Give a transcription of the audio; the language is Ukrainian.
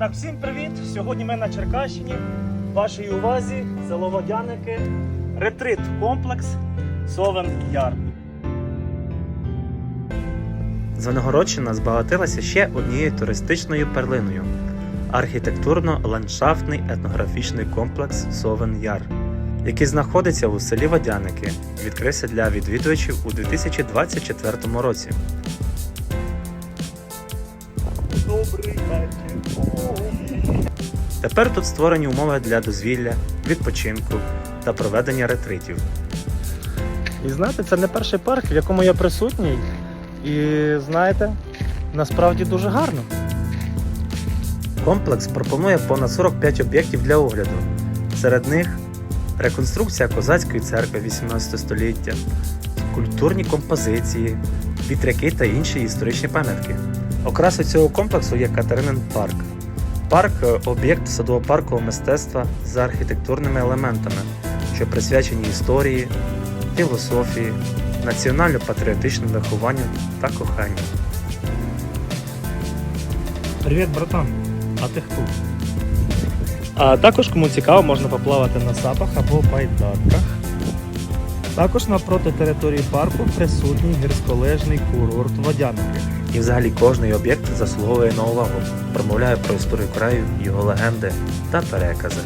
Так, всім привіт! Сьогодні ми на Черкащині. Вашій увазі село Водяники, ретрит комплекс Совен Яр. Звенигородщина збагатилася ще однією туристичною перлиною архітектурно-ландшафтний етнографічний комплекс Совен Яр, який знаходиться у селі Водяники, відкрився для відвідувачів у 2024 році. Добрий вечір. Тепер тут створені умови для дозвілля, відпочинку та проведення ретритів. І знаєте, це не перший парк, в якому я присутній. І знаєте, насправді дуже гарно. Комплекс пропонує понад 45 об'єктів для огляду. Серед них реконструкція козацької церкви 18 століття, культурні композиції, вітряки та інші історичні пам'ятки. Окрасою цього комплексу є Катеринин парк. Парк е, об'єкт садово-паркового мистецтва з архітектурними елементами, що присвячені історії, філософії, національно-патріотичному вихованню та коханню. Привіт, братан! А ти хто? А також, кому цікаво, можна поплавати на сапах або байдарках. Також навпроти території парку присутній гірськолежний курорт Водяники. І взагалі кожний об'єкт заслуговує на увагу, промовляє про історію краю, його легенди та перекази.